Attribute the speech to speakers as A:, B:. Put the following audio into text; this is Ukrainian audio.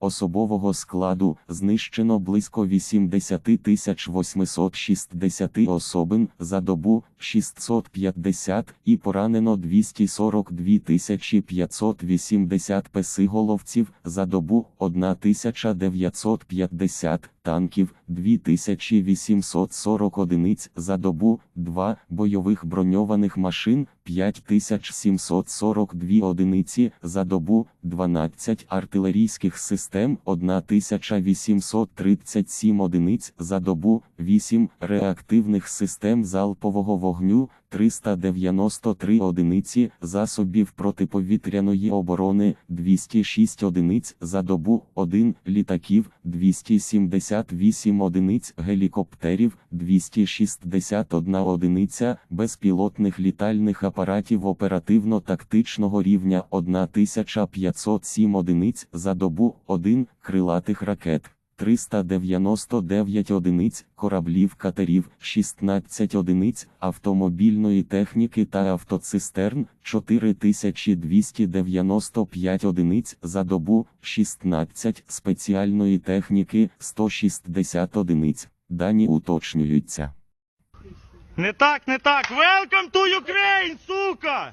A: Особового складу знищено близько 80 тисяч 860 особин за добу 650 і поранено 242 тисячі 580 песиголовців за добу 1950 танків 2840 одиниць за добу 2 бойових броньованих машин 5742 одиниці за добу 12 артилерійських систем 1837 одиниць за добу 8 реактивних систем залпового вогню 393 одиниці засобів протиповітряної оборони 206 одиниць за добу 1 літаків 278 одиниць гелікоптерів 261 одиниця безпілотних літальних апаратів оперативно-тактичного рівня 1507 одиниць за добу 1 крилатих ракет. 399 одиниць кораблів катерів, 16 одиниць автомобільної техніки та автоцистерн, 4295 одиниць за добу, 16 спеціальної техніки, 160 одиниць. Дані уточнюються.
B: Не так, не так. Welcome to Ukraine, сука!